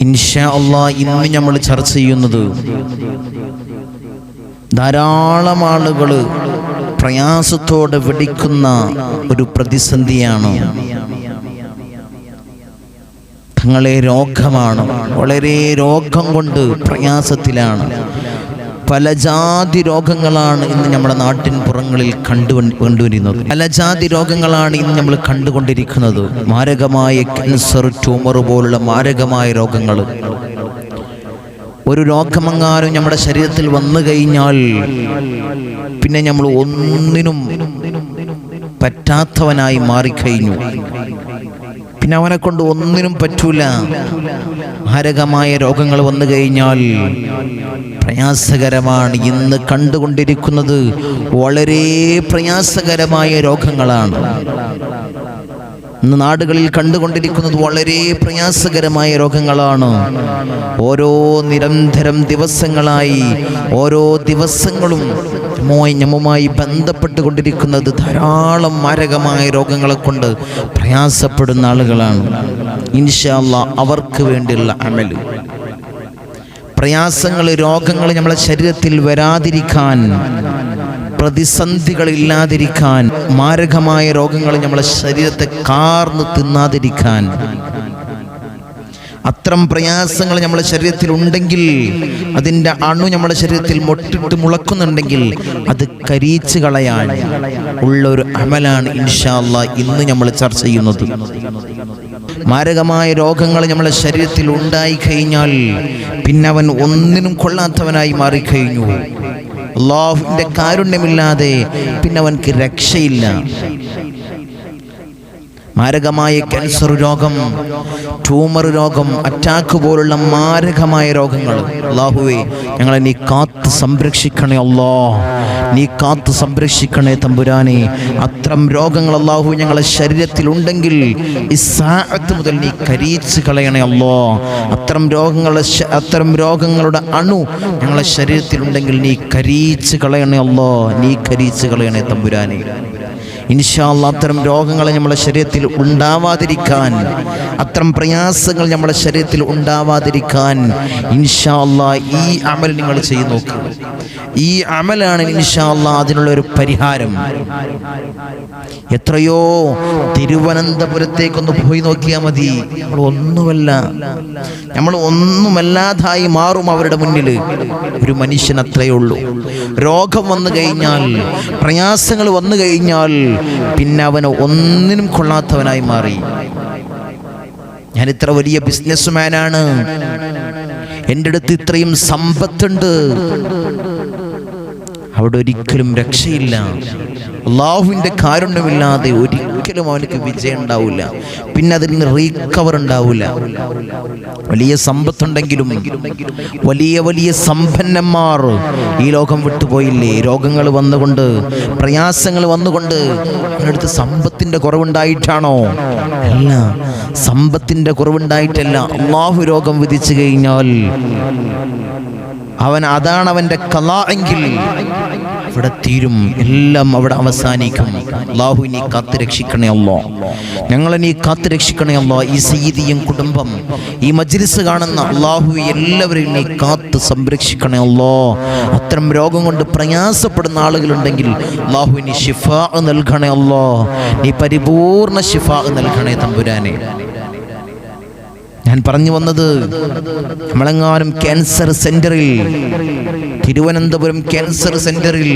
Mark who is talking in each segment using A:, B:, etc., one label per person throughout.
A: ഇൻഷാ അള്ളാ ഇന്ന് നമ്മൾ ചർച്ച ചെയ്യുന്നത് ധാരാളം ആളുകൾ പ്രയാസത്തോടെ വെടിക്കുന്ന ഒരു പ്രതിസന്ധിയാണ്. തങ്ങളെ രോഗമാണ്. വളരെ രോഗം കൊണ്ട് പ്രയാസത്തിലാണ്. പല ജാതി രോഗങ്ങളാണ് ഇന്ന് നമ്മുടെ നാട്ടിൻ പുറങ്ങളിൽ കണ്ടു കണ്ടുവരുന്നത്. പല ജാതി രോഗങ്ങളാണ് ഇന്ന് നമ്മൾ കണ്ടുകൊണ്ടിരിക്കുന്നത്. മാരകമായ ക്യാൻസർ ട്യൂമർ പോലുള്ള മാരകമായ രോഗങ്ങൾ. ഒരു രോഗമെങ്ങാനും നമ്മുടെ ശരീരത്തിൽ വന്നു കഴിഞ്ഞാൽ പിന്നെ നമ്മൾ ഒന്നിനും പറ്റാത്തവനായി മാറിക്കഴിഞ്ഞു. പിന്നെ അവനെ കൊണ്ട് ഒന്നിനും പറ്റൂല. മാരകമായ രോഗങ്ങൾ വന്നു കഴിഞ്ഞാൽ പ്രയാസകരമാണ് ഇന്ന് കണ്ടുകൊണ്ടിരിക്കുന്നത്. വളരെ പ്രയാസകരമായ രോഗങ്ങളാണ്. ഇന്ന് നാടുകളിൽ കണ്ടുകൊണ്ടിരിക്കുന്നത് വളരെ പ്രയാസകരമായ രോഗങ്ങളാണ്. ഓരോ നിരന്തരം ദിവസങ്ങളായി ഓരോ ദിവസങ്ങളും മോയ് ഞമ്മുമായി ബന്ധപ്പെട്ടുകൊണ്ടിരിക്കുന്നത് ധാരാളം മാരകമായ രോഗങ്ങളെ കൊണ്ട് പ്രയാസപ്പെടുന്ന ആളുകളാണ്. ഇൻഷാല്ല അവർക്ക് വേണ്ടിയുള്ള അമൽ. പ്രയാസങ്ങൾ രോഗങ്ങൾ നമ്മളെ ശരീരത്തിൽ വരാതിരിക്കാൻ പ്രതിസന്ധികളില്ലാതിരിക്കാൻ മാരകമായ രോഗങ്ങൾ നമ്മളെ ശരീരത്തെ കാർന്ന് തിന്നാതിരിക്കാൻ. അത്തരം പ്രയാസങ്ങൾ നമ്മുടെ ശരീരത്തിൽ ഉണ്ടെങ്കിൽ അതിന്റെ അണു നമ്മുടെ ശരീരത്തിൽ മൊട്ടിട്ട് മുളക്കുന്നുണ്ടെങ്കിൽ അത് കരീച്ച് കളയാൻ ഉള്ള ഒരു അമലാണ് ഇൻഷാല്ല ഇന്ന് നമ്മൾ ചർച്ച ചെയ്യുന്നത്. മാരകമായ രോഗങ്ങൾ നമ്മളെ ശരീരത്തിൽ ഉണ്ടായി കഴിഞ്ഞാൽ പിന്നെ അവൻ ഒന്നിനും കൊള്ളാത്തവനായി മാറിക്കഴിഞ്ഞു. അള്ളാഹുവിന്റെ കാരുണ്യമില്ലാതെ പിന്നെ അവൻക്ക് രക്ഷയില്ല. മാരകമായ ക്യാൻസർ രോഗം ട്യൂമർ രോഗം അറ്റാക്ക് പോലുള്ള മാരകമായ രോഗങ്ങൾ. അള്ളാഹുവേ ഞങ്ങളെ നീ കാത്ത് സംരക്ഷിക്കണേ അല്ലോ നീ കാത്ത് സംരക്ഷിക്കണേ തമ്പുരാനെ. അത്തരം രോഗങ്ങൾ അള്ളാഹു ഞങ്ങളെ ശരീരത്തിൽ ഉണ്ടെങ്കിൽ ഇസാഅത്ത് മുതൽ നീ കരീച്ച് കളയണേ അല്ലോ അത്തരം രോഗങ്ങളെ അത്തരം രോഗങ്ങളുടെ അണു ഞങ്ങളെ ശരീരത്തിൽ ഉണ്ടെങ്കിൽ നീ കരീച്ച് കളയണേ അല്ലോ നീ കരീച്ച് കളയണേ തമ്പുരാനെ. ഇൻഷാല്ല അത്തരം രോഗങ്ങൾ നമ്മുടെ ശരീരത്തിൽ ഉണ്ടാവാതിരിക്കാൻ അത്തരം പ്രയാസങ്ങൾ നമ്മുടെ ശരീരത്തിൽ ഉണ്ടാവാതിരിക്കാൻ ഇൻഷാല്ല ഈ അമൽ നിങ്ങൾ ചെയ്തു നോക്കുക ഈ അമലാണ് ഇൻഷാല്ല അതിനുള്ള ഒരു പരിഹാരം. എത്രയോ തിരുവനന്തപുരത്തേക്കൊന്ന് പോയി നോക്കിയാൽ മതി. നമ്മൾ ഒന്നുമല്ല നമ്മൾ ഒന്നുമല്ലാതായി മാറും അവരുടെ മുന്നിൽ. ഒരു മനുഷ്യൻ അത്രയേ ഉള്ളൂ. രോഗം വന്നു കഴിഞ്ഞാൽ പ്രയാസങ്ങൾ വന്നു കഴിഞ്ഞാൽ പിന്നെ അവന് ഒന്നിനും കൊള്ളാത്തവനായി മാറി. ഞാൻ ഇത്ര വലിയ ബിസിനസ്മാനാണ് എന്റെ അടുത്ത് ഇത്രയും സമ്പത്തുണ്ട്. അവിടെ ഒരിക്കലും രക്ഷയില്ല. അള്ളാഹുവിന്റെ കാരുണ്യമില്ലാതെ ഒരിക്കലും അവനക്ക് വിജയം ഉണ്ടാവില്ല പിന്നെ അതിൽ നിന്ന് റീകവർ ഉണ്ടാവില്ല വലിയ സമ്പത്തുണ്ടെങ്കിലും വലിയ വലിയ സമ്പന്നന്മാർ ഈ ലോകം വിട്ടുപോയില്ലേ? രോഗങ്ങൾ വന്നുകൊണ്ട് പ്രയാസങ്ങൾ വന്നുകൊണ്ട് അവനടുത്ത് സമ്പത്തിന്റെ കുറവുണ്ടായിട്ടാണോ? അല്ല സമ്പത്തിന്റെ കുറവുണ്ടായിട്ടല്ല. അള്ളാഹു രോഗം വിധിച്ചു കഴിഞ്ഞാൽ അവൻ അതാണ് അവന്റെ കല എങ്കിൽ ഇവിടെ തീരും എല്ലാം അവിടെ അവസാനിക്കും. അള്ളാഹു നീ കാത്തു രക്ഷിക്കണേ അല്ലോ. ഞങ്ങളെ നീ കാത്തു രക്ഷിക്കണേ അല്ലോ. ഈ സീതിയും കുടുംബം ഈ മജ്ലിസ് കാണുന്ന അള്ളാഹു എല്ലാവരെയും നീ കാത്ത് സംരക്ഷിക്കണേ അല്ലോ. അത്തരം രോഗം കൊണ്ട് പ്രയാസപ്പെടുന്ന ആളുകളുണ്ടെങ്കിൽ അള്ളാഹു നീ ഷിഫ നൽകണേ അല്ലോ. നീ പരിപൂർണ ഷിഫ നൽകണേ തമ്പുരാനെ. ഞാൻ പറഞ്ഞു വന്നത് നമ്മളെങ്ങാനും ക്യാൻസർ സെന്ററിൽ തിരുവനന്തപുരം ക്യാൻസർ സെന്ററിൽ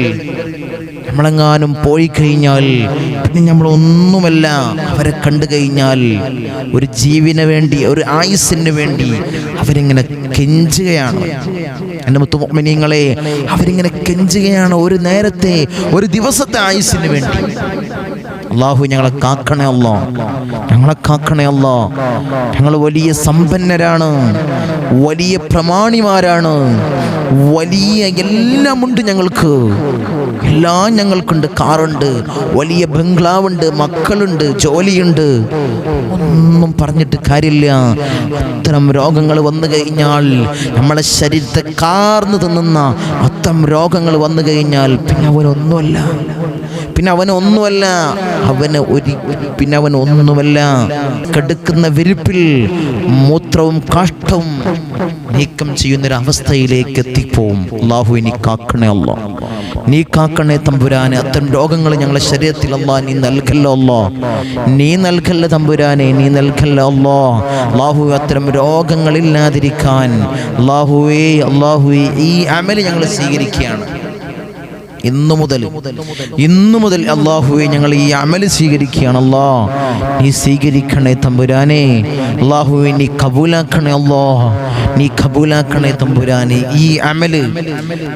A: നമ്മളെങ്ങാനും പോയി കഴിഞ്ഞാൽ പിന്നെ നമ്മളൊന്നുമല്ല അവരെ കണ്ടു കഴിഞ്ഞാൽ ഒരു ജീവന് വേണ്ടി ഒരു ആയുസ്സിന് വേണ്ടി അവരിങ്ങനെ കെഞ്ചുകയാണ്. എന്റെ മുത്തുമോമിനിയങ്ങളെ അവരിങ്ങനെ കെഞ്ചുകയാണ് ഒരു നേരത്തെ ഒരു ദിവസത്തെ ആയുസ്സിന് വേണ്ടി. അള്ളാഹു ഞങ്ങളെ കാക്കണേ അല്ലോ ഞങ്ങളെ കാക്കണേ അല്ലോ ഞങ്ങൾ വലിയ സമ്പന്നരാണ്. വലിയ പ്രമാണിമാരാണ്. വലിയ എല്ലാമുണ്ട് ഞങ്ങൾക്ക്. എല്ലാം ഞങ്ങൾക്കുണ്ട്. കാറുണ്ട്. വലിയ ബംഗ്ലാവുണ്ട്. മക്കളുണ്ട്. ജോലിയുണ്ട്. ഒന്നും പറഞ്ഞിട്ട് കാര്യമില്ല. അത്തരം രോഗങ്ങൾ വന്നു കഴിഞ്ഞാൽ നമ്മളെ ശരീരത്തെ കാർന്നു തിന്നുന്ന അത്തരം രോഗങ്ങൾ വന്നു കഴിഞ്ഞാൽ പിന്നെ അവനൊന്നുമല്ല പിന്നെ അവൻ ഒന്നുമല്ല. അവന് ഒരു പിന്നെ അവൻ ഒന്നുമല്ല. കടുക്കുന്ന വിരിപ്പിൽ മൂത്രവും കാഷ്ടവും നീക്കം ചെയ്യുന്നൊരവസ്ഥയിലേക്ക് എത്തിപ്പോവും. അള്ളാഹു ഇനി കാക്കണേ അല്ലോ. നീ കാക്കണേ തമ്പുരാനെ. അത്തരം രോഗങ്ങൾ ഞങ്ങളെ ശരീരത്തിൽ അല്ലാ നീ നൽകല്ലോ അല്ലോ. നീ നൽകല്ല തമ്പുരാനെ നീ നൽകല്ലോ അല്ലോ. അള്ളാഹു അത്തരം രോഗങ്ങളില്ലാതിരിക്കാൻ അള്ളാഹുവേ അള്ളാഹുവേ ഈ അമൽ ഞങ്ങൾ സ്വീകരിക്കുകയാണ്. ഇന്നു മുതൽ ഇന്നു മുതൽ അള്ളാഹുവെ ഞങ്ങൾ ഈ അമൽ സ്വീകരിക്കുകയാണ് അല്ലാ. നീ സ്വീകരിക്കണേ തമ്പുരാനെ. അള്ളാഹുവെ നീ കബൂലാക്കണേ അല്ലോ. നീ കബൂലാക്കണേ തമ്പുരാനെ. ഈ അമൽ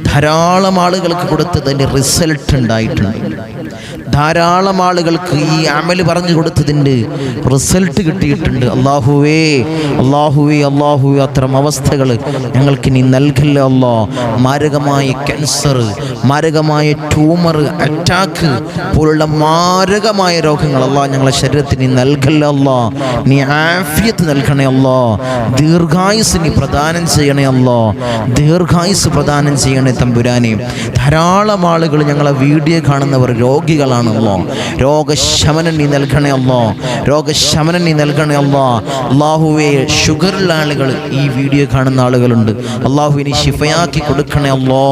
A: ധാരാളം ആളുകൾക്ക് കൊടുത്തതിന്റെ റിസൾട്ട് ഉണ്ടായിട്ടുണ്ട്. ധാരാളം ആളുകൾക്ക് ഈ അമൽ പറഞ്ഞു കൊടുത്തതിന്റെ റിസൾട്ട് കിട്ടിയിട്ടുണ്ട്. അള്ളാഹുവേ അള്ളാഹുവേ അള്ളാഹുവേ അത്തരം അവസ്ഥകൾ ഞങ്ങൾക്ക് ഇനി നൽകില്ല അല്ലോ. മാരകമായ ക്യാൻസർ മാരകമായ ട്യൂമർ അറ്റാക്ക് പോലുള്ള മാരകമായ രോഗങ്ങൾ അല്ലാ ഞങ്ങളെ ശരീരത്തിന് നീ നൽകല്ല അല്ലോ. നീ ആഫിയത്ത് നൽകണേ അല്ലോ. ദീർഘായുസ് നീ പ്രദാനം ചെയ്യണേ അല്ലോ. ദീർഘായുസ് പ്രദാനം ചെയ്യണേ തമ്പുരാനെ. ധാരാളം ആളുകൾ ഞങ്ങളെ വീഡിയോ കാണുന്നവർ രോഗികളാണല്ലോ രോഗശമനം നീ നൽകണേ അല്ലോ രോഗശമനം നീ നൽകണേ അല്ലോ അള്ളാഹുവെ ഷുഗറുള്ള ആളുകൾ ഈ വീഡിയോ കാണുന്ന ആളുകളുണ്ട്. അള്ളാഹുവിനെ ശിഫയാക്കി കൊടുക്കണേ അല്ലോ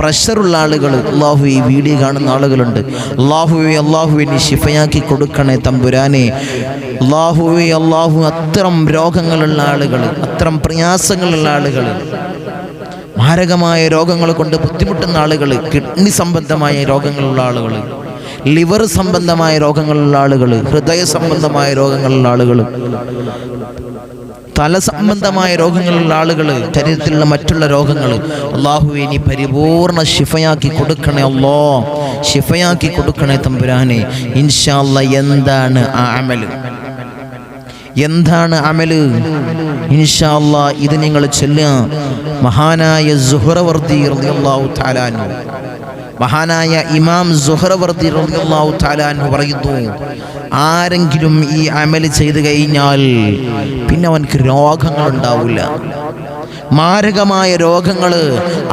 A: പ്രഷറുള്ള ആളുകൾ അള്ളാഹു ഈ വീഡിയോ കാണുന്ന ആളുകളുണ്ട്. അള്ളാഹുവെ അള്ളാഹുവിനെ ശിഫയാക്കി കൊടുക്കണേ തമ്പുരാനെ. അള്ളാഹുവെ അള്ളാഹു അത്തരം രോഗങ്ങളുള്ള ആളുകൾ അത്തരം പ്രയാസങ്ങളുള്ള ആളുകൾ മാരകമായ രോഗങ്ങൾ കൊണ്ട് ബുദ്ധിമുട്ടുന്ന ആളുകൾ കിഡ്നി സംബന്ധമായ രോഗങ്ങളുള്ള ആളുകൾ ലിവർ സംബന്ധമായ രോഗങ്ങളുള്ള ആളുകൾ ഹൃദയ സംബന്ധമായ രോഗങ്ങളുള്ള ആളുകൾ തല സംബന്ധമായ രോഗങ്ങളുള്ള ആളുകൾ ശരീരത്തിലുള്ള മറ്റുള്ള രോഗങ്ങൾ അള്ളാഹു നീ പരിപൂർണ ശിഫയാക്കി കൊടുക്കണേ അല്ലോ ശിഫയാക്കി കൊടുക്കണേ തമ്പുരാനെ. ഇൻഷാല്ല എന്താണ് ആ അമൽ എന്താണ് അമൽ ഇൻഷാല്ല ഇത് നിങ്ങൾ ചെല്ലുക. മഹാനായ സുഹറവർത്തി റളിയല്ലാഹു തആലാനു മഹാനായ ഇമാം സുഹറവർദ്ധി റളിയല്ലാഹു അൻഹു പറയുന്നു ആരെങ്കിലും ഈ അമൽ ചെയ്തു കഴിഞ്ഞാൽ പിന്നെ അവനക്ക് രോഗങ്ങൾ ഉണ്ടാവില്ല മാരകമായ രോഗങ്ങൾ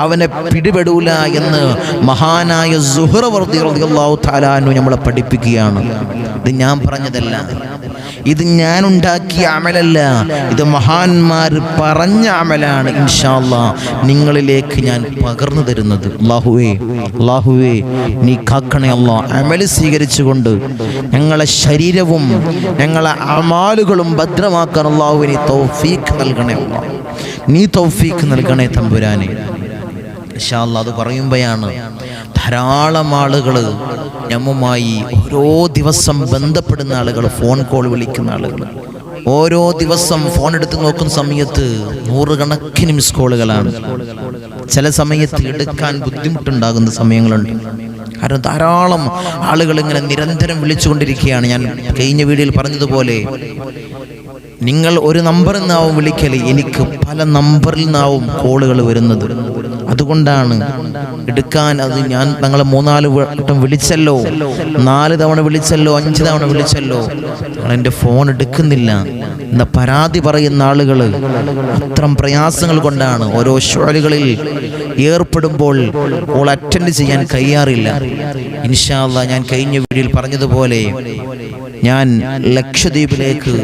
A: അവനെ പിടിപെടൂല എന്ന് മഹാനായ സുഹറവർദ്ധി റളിയല്ലാഹു അൻഹു നമ്മളെ പഠിപ്പിക്കുകയാണ്. ഇത് ഞാൻ പറഞ്ഞതല്ല. ഇത് ഞാൻ ഉണ്ടാക്കിയ അമലല്ല. ഇത് മഹാന്മാർ പറഞ്ഞ അമലാണ് ഇൻഷാല്ല നിങ്ങളിലേക്ക് ഞാൻ പകർന്നു തരുന്നത്. അള്ളാഹുവേ അള്ളാഹുവേ നീ കാക്കണേ അമൽ സ്വീകരിച്ചുകൊണ്ട് ഞങ്ങളെ ശരീരവും ഞങ്ങളെ അമാലുകളും ഭദ്രമാക്കാൻ അള്ളാഹുവിനെ തൗഫീഖ് നൽകണേ അള്ളാ നീ തൗഫീഖ് നൽകണേ തമ്പുരാനെ. ഇൻഷാല്ല അത് പറയുമ്പോഴാണ് ധാരാളം ആളുകൾ ഞമ്മുമായി ഓരോ ദിവസം ബന്ധപ്പെടുന്ന ആളുകൾ ഫോൺ കോൾ വിളിക്കുന്ന ആളുകൾ ഓരോ ദിവസം ഫോൺ എടുത്ത് നോക്കുന്ന സമയത്ത് നൂറുകണക്കിന് മിസ് കോളുകളാണ് ചില സമയത്ത് എടുക്കാൻ ബുദ്ധിമുട്ടുണ്ടാകുന്ന സമയങ്ങളുണ്ട്. കാരണം ധാരാളം ആളുകൾ ഇങ്ങനെ നിരന്തരം വിളിച്ചുകൊണ്ടിരിക്കുകയാണ്. ഞാൻ കഴിഞ്ഞ വീഡിയോയിൽ പറഞ്ഞതുപോലെ നിങ്ങൾ ഒരു നമ്പറിൽ നിന്നാവും വിളിക്കൽ എനിക്ക് പല നമ്പറിൽ നിന്നാവും കോളുകൾ വരുന്നത്. അതുകൊണ്ടാണ് എടുക്കാൻ അത് ഞാൻ ഞങ്ങളെ മൂന്നാൽ വട്ടം വിളിച്ചല്ലോ. നാല് തവണ വിളിച്ചല്ലോ അഞ്ച് തവണ വിളിച്ചല്ലോ. നിങ്ങൾ എന്റെ ഫോൺ എടുക്കുന്നില്ല. എന്ന പരാതി പറയുന്ന ആളുകൾ അത്തരം പ്രയാസങ്ങൾ കൊണ്ടാണ് ഓരോ ഷോലുകളിൽ ഏർപ്പെടുമ്പോൾ ഓൾ അറ്റൻഡ് ചെയ്യാൻ കഴിയാറില്ല. ഇൻഷാല്ല ഞാൻ കഴിഞ്ഞ വീഡിയോയിൽ പറഞ്ഞതുപോലെ ഞാൻ ലക്ഷദ്വീപിലേക്ക്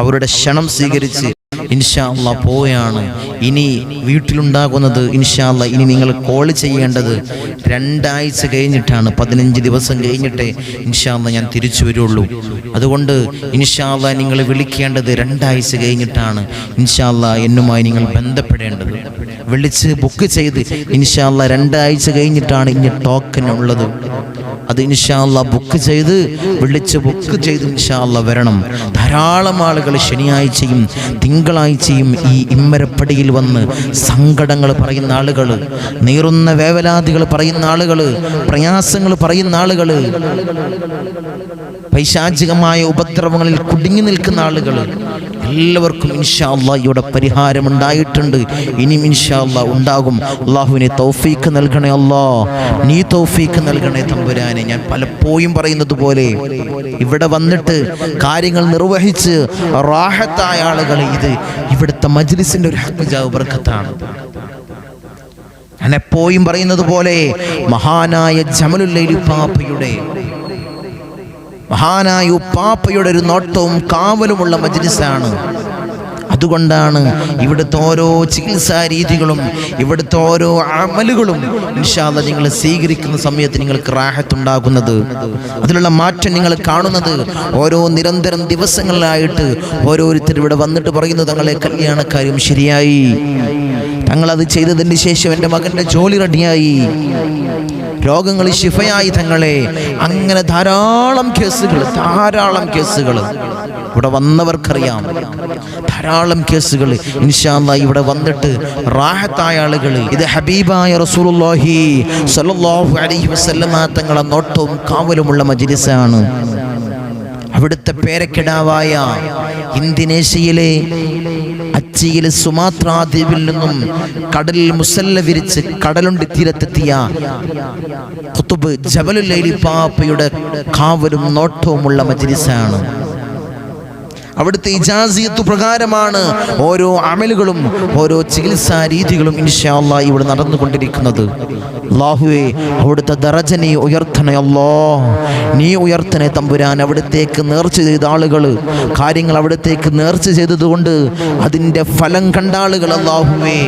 A: അവരുടെ ക്ഷണം സ്വീകരിച്ച് ഇൻഷാ അള്ളാ പോവുകയാണ്. ഇനി വീട്ടിലുണ്ടാകുന്നത് ഇൻഷാ അള്ളാ ഇനി നിങ്ങൾ കോൾ ചെയ്യേണ്ടത് രണ്ടാഴ്ച കഴിഞ്ഞിട്ടാണ്. പതിനഞ്ച് ദിവസം കഴിഞ്ഞിട്ടേ ഇൻഷാ അള്ളാ ഞാൻ തിരിച്ചു വരുള്ളൂ. അതുകൊണ്ട് ഇൻഷാ അള്ളാ നിങ്ങൾ വിളിക്കേണ്ടത് രണ്ടാഴ്ച കഴിഞ്ഞിട്ടാണ്. ഇൻഷാ അള്ളാ എന്നുമായി നിങ്ങൾ ബന്ധപ്പെടേണ്ടത്. വിളിച്ച് ബുക്ക് ചെയ്ത് ഇൻഷാല്ല രണ്ടാഴ്ച കഴിഞ്ഞിട്ടാണ് ഇനി ടോക്കൺ ഉള്ളത്. അത് ഇൻഷാല്ല ബുക്ക് ചെയ്ത് വിളിച്ച് ബുക്ക് ചെയ്ത് ഇൻഷാല്ല വരണം. ധാരാളം ആളുകൾ ശനിയാഴ്ചയും തിങ്കളാഴ്ചയും ഈ ഇമ്മരപ്പടിയിൽ വന്ന് സങ്കടങ്ങൾ പറയുന്ന ആളുകൾ നീറുന്ന വേവലാതികൾ പറയുന്ന ആളുകൾ പ്രയാസങ്ങൾ പറയുന്ന ആളുകൾ പൈശാചികമായ ഉപദ്രവങ്ങളിൽ കുടുങ്ങി നിൽക്കുന്ന ആളുകൾ എല്ലാവർക്കും ഇൻഷാ ഇവിടെ പരിഹാരം ഉണ്ടായിട്ടുണ്ട് ഇനിയും അള്ളാഹ് ഉണ്ടാകും. അള്ളാഹുവിനെ തൗഫീക്ക് നൽകണേ അല്ലാ നീ തൗഫീക്ക് നൽകണേ തമ്പുരാനെ. ഞാൻ പലപ്പോഴും പറയുന്നത് പോലെ ഇവിടെ വന്നിട്ട് കാര്യങ്ങൾ നിർവഹിച്ച് റാഹത്തായ ആളുകൾ ഇത് ഇവിടുത്തെ മജ്ലിസിന്റെ ഒരു ഹക്കുജാവ് ബർക്കത്താണ്. ഞാൻ എപ്പോഴും പറയുന്നത് പോലെ മഹാനായ ജമലുല്ലൈലി പാപ്പയുടെ മഹാനായ ഉപ്പാപ്പയുടെ ഒരു നോട്ടവും കാവലുമുള്ള മജ്ലിസാണ്. അതുകൊണ്ടാണ് ഇവിടുത്തെ ഓരോ ചികിത്സാ രീതികളും ഇവിടുത്തെ ഓരോ അമലുകളും ഇൻഷാല്ല നിങ്ങൾ സ്വീകരിക്കുന്ന സമയത്ത് നിങ്ങൾക്ക് റാഹത്തുണ്ടാകുന്നത്. അതിലുള്ള മാറ്റം നിങ്ങൾ കാണുന്നത് ഓരോ നിരന്തരം ദിവസങ്ങളിലായിട്ട് ഓരോരുത്തർ ഇവിടെ വന്നിട്ട് പറയുന്നു തങ്ങളെ കല്യാണക്കാരും ശരിയായി. തങ്ങളത് ചെയ്തതിന് ശേഷം എന്റെ മകന്റെ ജോലി റെഡിയായി. രോഗങ്ങൾ ശിഫയായി തങ്ങളെ. അങ്ങനെ ധാരാളം കേസുകൾ ധാരാളം കേസുകൾ ഇവിടെ വന്നവർക്കറിയാം. ധാരാളം കേസുകൾ ഇൻഷാല്ല ഇവിടെ വന്നിട്ട് റാഹത്തായ ആളുകൾ ഇത് ഹബീബായ റസൂലുള്ളാഹി സല്ലല്ലാഹു അലൈഹി വസല്ലമ തങ്ങളെ നോട്ടവും കാവലുമുള്ള മജ്ലിസാണ്. അവിടുത്തെ പേരക്കിടാവായ ഇന്തോനേഷ്യയിലെ അച്ചിയിലെ സുമാത്രാ ദ്വീപിൽ നിന്നും കടലിൽ മുസല്ല വിരിച്ച് കടലുണ്ടി തീരത്തെത്തിയ കുത്തുബ് ജബലുൽ ലൈലി പാപ്പയുടെ കാവലും നോട്ടവുമുള്ള മജ്ലിസാണ്. അവിടുത്തെ ഇജാസിയത്ത് പ്രകാരമാണ് ഓരോ അമലുകളും ഓരോ ചികിത്സാ രീതികളും ഇൻഷാല്ല ഇവിടെ നടന്നുകൊണ്ടിരിക്കുന്നത്. അള്ളാഹുവേ അവിടുത്തെ ദറജ നീ ഉയർത്തണേ അല്ലോ. നീ ഉയർത്തണേ തമ്പുരാൻ അവിടത്തേക്ക് നേർച്ച ചെയ്ത ആളുകൾ. കാര്യങ്ങൾ അവിടത്തേക്ക് നേർച്ച ചെയ്തതുകൊണ്ട് അതിന്റെ ഫലം കണ്ട അള്ളാഹുവേ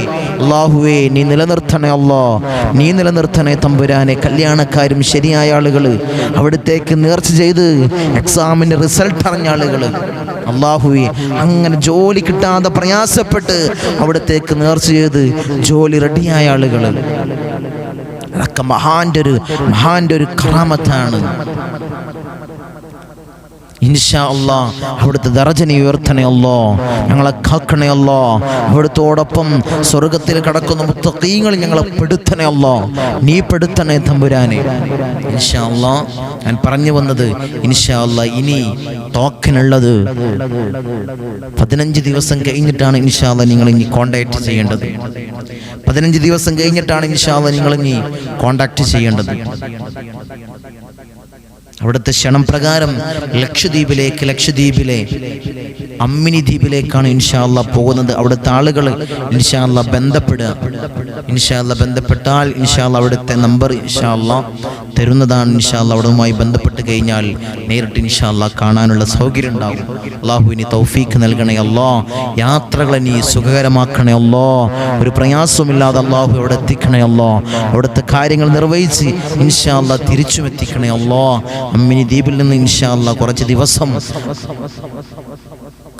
A: അള്ളാഹുവേ നീ നിലനിർത്തണേ അല്ലോ. നീ നിലനിർത്തണേ തമ്പുരാനെ കല്യാണക്കാരും ശരിയായ ആളുകൾ. അവിടത്തേക്ക് നേർച്ച ചെയ്ത് എക്സാമിന്റെ റിസൾട്ട് അറിഞ്ഞ ആളുകൾ. അള്ളാഹുവെ അങ്ങനെ ജോലി കിട്ടാതെ പ്രയാസപ്പെട്ട് അവിടത്തേക്ക് നേർച്ച ചെയ്ത് ജോലി റെഡിയായ ആളുകൾ. അതൊക്കെ മഹാന്റെ ഒരു മഹാന്റെ ഒരു കറാമത്താണ്. ഇൻഷാ അല്ലാ അവിടുത്തെ ദർജനെ ഉയർത്തണയല്ലോ ഞങ്ങളെ കാക്കണയല്ലോ അവിടുത്തോടൊപ്പം സ്വർഗത്തിൽ കടക്കുന്ന മുത്തക്കീങ്ങൾ ഞങ്ങളെ പെടുത്തണയല്ലോ നീ പെടുത്തണേ തമ്പുരാനെ. ഇൻഷാ അല്ലാ ഞാൻ പറഞ്ഞു വന്നത് ഇൻഷാ അല്ലാ ഇനി ടോക്കനുള്ളത് പതിനഞ്ച് ദിവസം കഴിഞ്ഞിട്ടാണ് ഇൻഷാ ഇൻഷാല്ല നിങ്ങൾ ഇനി കോണ്ടാക്ട് ചെയ്യേണ്ടത്. പതിനഞ്ച് ദിവസം കഴിഞ്ഞിട്ടാണ് ഇൻഷാ ഇൻഷാല്ല നിങ്ങൾ ഇനി കോണ്ടാക്ട് ചെയ്യേണ്ടത്. അവിടുത്തെ ക്ഷണം പ്രകാരം ലക്ഷദ്വീപിലേക്ക് ലക്ഷദ്വീപിലെ അമ്മിനി ദ്വീപിലേക്കാണ് ഇൻഷാല്ല പോകുന്നത്. അവിടുത്തെ ആളുകൾ ഇൻഷാല്ല ബന്ധപ്പെടുക. ഇൻഷാല്ല ബന്ധപ്പെട്ടാൽ ഇൻഷാല്ല അവിടുത്തെ നമ്പർ ഇൻഷാല്ല തരുന്നതാണ് ഇൻഷാല്ല അവിടവുമായി ബന്ധപ്പെട്ട് കഴിഞ്ഞാൽ നേരിട്ട് ഇൻഷാല്ല കാണാനുള്ള സൗകര്യം ഉണ്ടാകും അള്ളാഹുവിന് തൗഫീഖ് നൽകണേ അല്ലോ യാത്രകളെ നീ സുഖകരമാക്കണേ അല്ലോ ഒരു പ്രയാസമില്ലാതെ അള്ളാഹു അവിടെ എത്തിക്കണേ അല്ലോ അവിടുത്തെ കാര്യങ്ങൾ നിർവഹിച്ച് ഇൻഷാല്ല തിരിച്ചും എത്തിക്കണേ അല്ലോ അമ്മിനി ദ്വീപിൽ നിന്ന് ഇൻഷാല്ല കുറച്ച് ദിവസം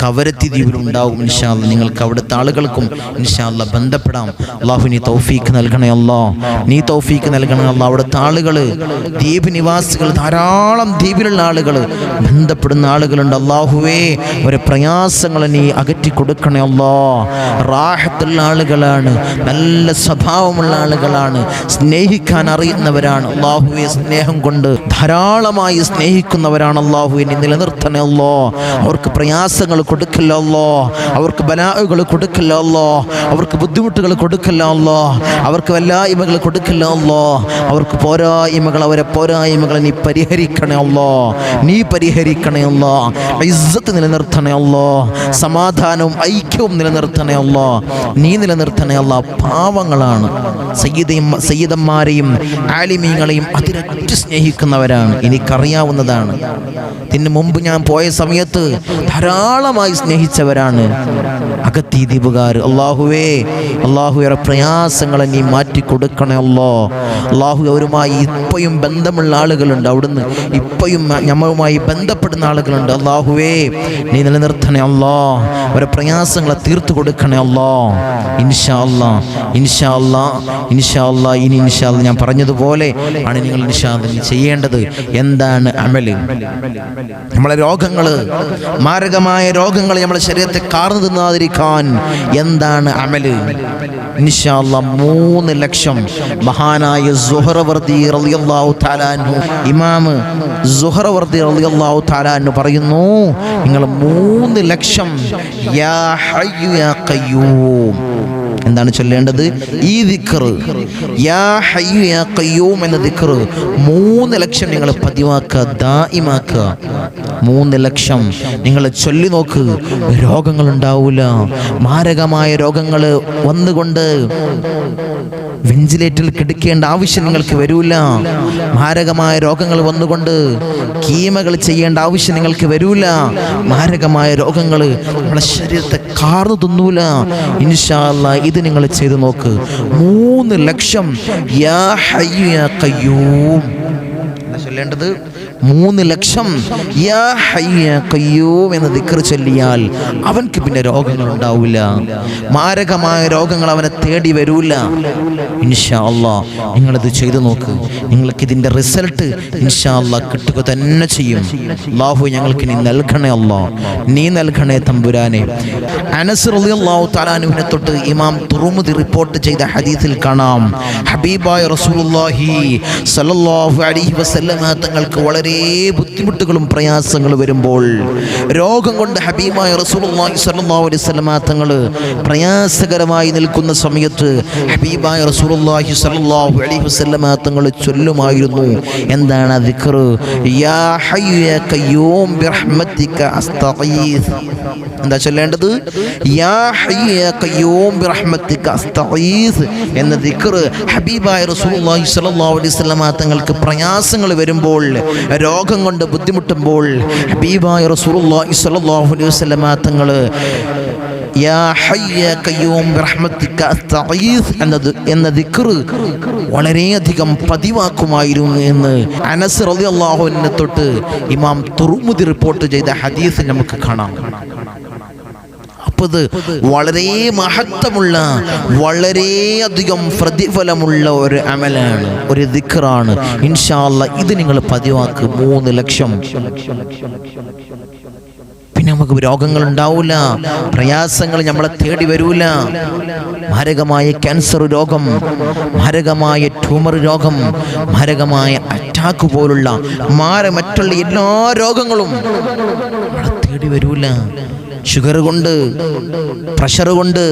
A: കവരത്തി ദ്വീപിൽ ഉണ്ടാവും ഇൻഷാല്ല നിങ്ങൾക്ക് അവിടുത്തെ ആളുകൾക്കും ഇൻഷാല്ല ബന്ധപ്പെടാം. അള്ളാഹു നീ തൗഫീക്ക് നൽകണേ അല്ലോ. നീ തൗഫീക്ക് നൽകണേ അല്ലോ. അവിടുത്തെ ആളുകൾ ദ്വീപ് നിവാസികൾ ധാരാളം ദ്വീപിലുള്ള ആളുകൾ ബന്ധപ്പെടുന്ന ആളുകളുണ്ട്. അള്ളാഹുവേ ഒരു പ്രയാസങ്ങൾ നീ അകറ്റി കൊടുക്കണേ അല്ലോ. റാഹത്തുള്ള ആളുകളാണ് നല്ല സ്വഭാവമുള്ള ആളുകളാണ് സ്നേഹിക്കാൻ അറിയുന്നവരാണ്. അള്ളാഹുവെ സ്നേഹം കൊണ്ട് ധാരാളമായി സ്നേഹിക്കുന്നവരാണ് അള്ളാഹുവിനെ നിലനിർത്തണേ അല്ലോ. അവർക്ക് പ്രയാസങ്ങൾ കൊടുക്കില്ല അല്ലോ. അവർക്ക് ബലാഹുകൾ കൊടുക്കില്ലല്ലോ അവർക്ക് ബുദ്ധിമുട്ടുകൾ കൊടുക്കില്ലല്ലോ അവർക്ക് വല്ലായ്മകൾ കൊടുക്കില്ലല്ലോ അവർക്ക് പോരായ്മകൾ അവരെ പോരായ്മകൾ നീ പരിഹരിക്കണേ അല്ലോ. നീ പരിഹരിക്കണേ അല്ലോ. ഇസ്സത്ത് നിലനിർത്തണേ അല്ലോ. സമാധാനവും ഐക്യവും നിലനിർത്തണേ അല്ലോ. നീ നിലനിർത്തണേ അല്ല. പാവങ്ങളാണ്. സയ്യിദയും സയ്യിദന്മാരെയും ആലിമീങ്ങളെയും അതിരറ്റ് സ്നേഹിക്കുന്നവരാണ്. എനിക്കറിയാവുന്നതാണ്. ഇതിന് മുമ്പ് ഞാൻ പോയ സമയത്ത് ധാരാളമായി സ്നേഹിച്ചവരാണ്. അകത്തി ദീപുകാർ അള്ളാഹുവേ അള്ളാഹുവേറെ പ്രയാസങ്ങളെ നീ മാറ്റി കൊടുക്കണേ അല്ലോ അള്ളാഹു അവരുമായി ഇപ്പോഴും ബന്ധമുള്ള ആളുകളുണ്ട് അവിടുന്ന്. ഇപ്പോഴും ഞമ്മളുമായി ബന്ധപ്പെടുന്ന ആളുകളുണ്ട്. അള്ളാഹുവേ നീ നിലനിർത്തണേ അല്ലോ അവരെ പ്രയാസങ്ങളെ തീർത്തു കൊടുക്കണേ അല്ലോ ഇൻഷാ അല്ലാ ഇൻഷാ അല്ലാ ഇൻഷാ അല്ലാ ഇനി ഇൻഷാ അല്ലാ ഞാൻ പറഞ്ഞതുപോലെ ആണ് നിങ്ങൾ ഇൻഷാ അല്ലാ ചെയ്യേണ്ടത്. എന്താണ് അമൽ? നമ്മളെ രോഗങ്ങൾ മാരകമായ രോഗങ്ങൾ നമ്മളെ ശരീരത്തെ കാർന്നു തിന്നാതിരിക്കാൻ എന്താണ് അമൽ? മൂന്ന് ലക്ഷം. മഹാനായ റളിയല്ലാഹു തആലാനു ഇമാം സുഹറവർദി റളിയല്ലാഹു പറയുന്നു നിങ്ങൾ മൂന്ന് ലക്ഷം യാ ഹയ്യു യാ ഖയ്യൂം. എന്താണ് ചൊല്ലേണ്ടത്? ഈ ദിക്കർ യാ ഹയ്യു യാ ഖയ്യൂം എന്ന ദിക്കർ മൂന്ന് ലക്ഷം നിങ്ങൾ പതിവാക്കുക ദായിമാക്കുക. മൂന്ന് ലക്ഷം നിങ്ങൾ ചൊല്ലി നോക്ക് രോഗങ്ങൾ ഉണ്ടാവൂല മാരകമായ രോഗങ്ങൾ വന്നുകൊണ്ട് വെന്റിലേറ്ററിൽ കിടക്കേണ്ട ആവശ്യം നിങ്ങൾക്ക് വരൂല. മാരകമായ രോഗങ്ങൾ വന്നുകൊണ്ട് കീമകൾ ചെയ്യേണ്ട ആവശ്യം നിങ്ങൾക്ക് വരൂല. മാരകമായ രോഗങ്ങൾ നമ്മുടെ ശരീരത്തെ കാർന്നു തിന്നൂല. ഇൻഷാല്ല ഇത് നിങ്ങൾ ചെയ്തു നോക്ക്. മൂന്ന് ലക്ഷം. യാ ഹയ്യു യാ കയ്യൂം ചൊല്ലേണ്ടത്? മൂന്ന് ലക്ഷം. യാ ഹയ്യ എന്ന ദിക്ർ ചൊല്ലിയാൽ അവൻക്ക് പിന്നെ രോഗങ്ങൾ ഉണ്ടാവില്ല മാരകമായ രോഗങ്ങൾ അവനെ തേടി വരൂല. ഇൻഷാ അല്ലാ നിങ്ങളിത് ചെയ്തു നോക്ക്. നിങ്ങൾക്ക് ഇതിന്റെ റിസൾട്ട് ഇൻഷാ അള്ളാ കിട്ടുക തന്നെ ചെയ്യും. അള്ളാഹു ഞങ്ങൾക്ക് നീ നൽകണേ അള്ളാ നീ നൽകണേ തമ്പുരാനെ. അനസ് റളിയല്ലാഹു തൊട്ട് ഇമാം തുറുമുദി റിപ്പോർട്ട് ചെയ്ത ഹദീസിൽ കാണാം. ഹബീബായ റസൂലുള്ളാഹി അലൈഹി തങ്ങൾക്ക് വളരെ ബുദ്ധിമുട്ടുകളും പ്രയാസങ്ങളും വരുമ്പോൾ രോഗം കൊണ്ട് ഹബീമായ റസൂലുള്ളാഹി സ്വല്ലല്ലാഹു അലൈഹി വസല്ലമ തങ്ങൾ പ്രയാസകരമായി നിൽക്കുന്ന സമയത്ത് ഹബീബായ റസൂലുള്ളാഹി സ്വല്ലല്ലാഹു അലൈഹി വസല്ലമ തങ്ങൾ ചൊല്ലുമായിരുന്നു. എന്താണ് ദിക്ർ? യാ ബിറഹ്മതിക എന്താ ചൊല്ലേണ്ടത്? യാ ബിറഹ്മതിക എന്ന ദിക്ർ ഹബീബായ റസൂലുള്ളാഹി സ്വല്ലല്ലാഹു അലൈഹി വസല്ലമ തങ്ങൾക്ക് പ്രയാസങ്ങൾ വരുമ്പോൾ രോഗം കൊണ്ട് ബുദ്ധിമുട്ടുമ്പോൾ ഹബീബായ റസൂലുള്ളാഹി സ്വല്ലല്ലാഹു അലൈഹി വസല്ലമ യാ ഹയ്യ എന്നത് എന്ന ദിക്ർ വളരെയധികം പതിവാക്കുമായിരുന്നു എന്ന് അനസ് റളിയല്ലാഹു അൻഹു തൊട്ട് ഇമാം തുർമുദി റിപ്പോർട്ട് ചെയ്ത ഹദീസ് നമുക്ക് കാണാം. അപ്പത് വളരെ മഹത്വമുള്ള വളരെയധികം പ്രതിഫലമുള്ള ഒരു അമലാണ് ഒരു ദിക്റാണ്. ഇൻഷാല്ല ഇത് നിങ്ങൾ പതിവാക്ക് മൂന്ന് ലക്ഷം. പിന്നെ നമുക്ക് രോഗങ്ങൾ ഉണ്ടാവില്ല പ്രയാസങ്ങൾ നമ്മളെ തേടി വരൂല. മാരകമായ ക്യാൻസർ രോഗം മാരകമായ ട്യൂമർ രോഗം മാരകമായ അറ്റാക്ക് പോലുള്ള മാര മറ്റുള്ള എല്ലാ രോഗങ്ങളും തേടി വരൂല. ഷുഗർ കൊണ്ട് പ്രഷർ കൊണ്ട്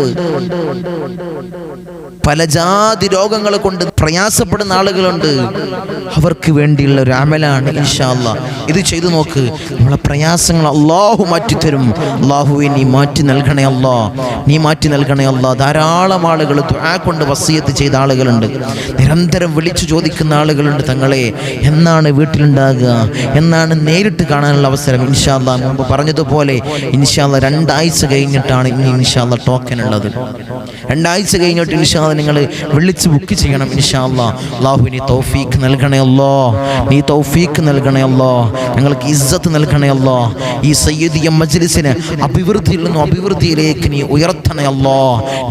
A: പല ജാതി രോഗങ്ങൾ കൊണ്ട് പ്രയാസപ്പെടുന്ന ആളുകളുണ്ട്. അവർക്ക് വേണ്ടിയുള്ള ഒരു അമലാണ് ഇൻഷാല്ല ഇത് ചെയ്തു നോക്ക്. നമ്മളെ പ്രയാസങ്ങൾ അള്ളാഹു മാറ്റിത്തരും. അള്ളാഹുവെ നീ മാറ്റി നൽകണേ അല്ലാ. നീ മാറ്റി നൽകണേ അല്ലാ. ധാരാളം ആളുകൾ ആ കൊണ്ട് വസീയത്ത് ചെയ്ത ആളുകളുണ്ട്. നിരന്തരം വിളിച്ചു ചോദിക്കുന്ന ആളുകളുണ്ട് തങ്ങളെ. എന്നാണ് വീട്ടിലുണ്ടാകുക? എന്നാണ് നേരിട്ട് കാണാനുള്ള അവസരം? ഇൻഷാല്ല മുമ്പ് പറഞ്ഞതുപോലെ ഇൻഷാല്ല രണ്ടാഴ്ച കഴിഞ്ഞിട്ടാണ് ഇനി ഇൻഷാല്ല ടോക്കൻ ഉള്ളത് രണ്ടാഴ്ച കഴിഞ്ഞിട്ട് ഇൻഷാല്ല നിങ്ങൾ വിളിച്ച് ബുക്ക് ചെയ്യണം ഇൻഷാല്ലാ അള്ളാഹു നീ തൗഫീഖ് നൽകണേ അല്ലോ. നീ തൗഫീഖ് നൽകണേ അല്ലോ. ഞങ്ങൾക്ക് ഇസ്സത്ത് നൽകണേ അല്ലോ. ഈ സയ്യിദിയ മജ്ലിസിനെ അഭിവൃദ്ധിയിൽ നിന്നും അഭിവൃദ്ധിയിലേക്ക് നീ ഉയർത്തണേ അല്ലോ.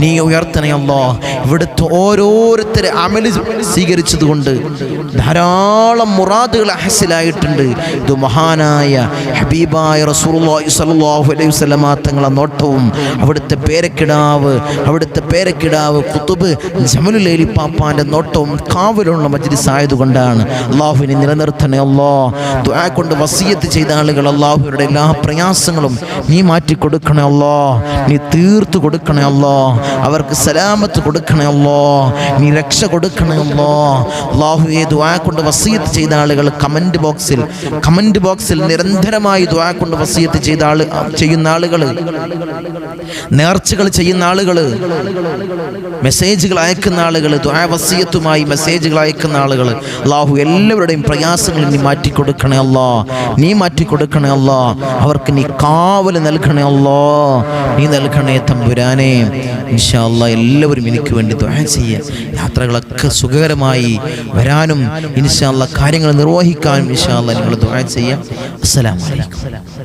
A: നീ ഉയർത്തണേ അല്ലോ. ഇവിടുത്തെ ഓരോരുത്തരെ അമൽ സ്വീകരിച്ചത് കൊണ്ട് ധാരാളം മുറാദുകൾ അഹസിലായിട്ടുണ്ട് ഇത് മഹാനായ ഹബീബായ റസൂലുള്ളാഹി സ്വല്ലല്ലാഹു അലൈഹി വസല്ലമ തങ്ങളെ നോട്ടവും അവിടുത്തെ പേരക്കിടാവ് അവിടുത്തെ പേരക്കിടാവ് കുത്തുബ് ജമലുലേലി പാപ്പാന്റെ നോട്ടവും കാവലുള്ള മജ്ലിസ് ആയതുകൊണ്ടാണ് അള്ളാഹുവിനെ നിലനിർത്തണേ അല്ലോ. ദുആ കൊണ്ട് വസീയത്ത് ചെയ്ത ആളുകൾ അള്ളാഹുവിയുടെ എല്ലാ പ്രയാസങ്ങളും നീ മാറ്റി കൊടുക്കണേ അല്ലോ. നീ തീർത്തു കൊടുക്കണേ അല്ലോ. അവർക്ക് സലാമത്ത് കൊടുക്കണേ അല്ലോ. നീ രക്ഷ കൊടുക്കണേ അല്ലോ. അള്ളാഹുവെ ദുആ കൊണ്ട് വസീയത്ത് ചെയ്ത ആളുകൾ കമന്റ് ബോക്സിൽ കമന്റ് ബോക്സിൽ നിരന്തരമായി ദുആ കൊണ്ട് വസീയത്ത് ചെയ്ത ആൾ ചെയ്യുന്ന ആളുകൾ നേർച്ചകൾ ചെയ്യുന്ന ആളുകൾ മെസ്സേജ് മെസ്സേജുകൾ അയക്കുന്ന ആളുകൾ ദ്വാവസീയത്തുമായി മെസ്സേജുകൾ അയക്കുന്ന ആളുകൾ അള്ളാഹു എല്ലാവരുടെയും പ്രയാസങ്ങൾ നീ മാറ്റി കൊടുക്കണേ അല്ലോ. നീ മാറ്റി കൊടുക്കണേ അല്ലോ. അവർക്ക് നീ കാവൽ നൽകണേ അല്ലോ. നീ നൽകണേ തമ്പുരാനെ. അല്ലാഹ് എല്ലാവരും എനിക്ക് വേണ്ടി ദ്വാ ചെയ്യുക യാത്രകളൊക്കെ സുഖകരമായി വരാനും ഇൻഷാ അല്ലാഹ് കാര്യങ്ങൾ നിർവഹിക്കാനും ഇൻഷാ അല്ലാഹ് നിങ്ങൾ ദ്വാ ചെയ്യാം. അസ്സലാമു അലൈക്കും.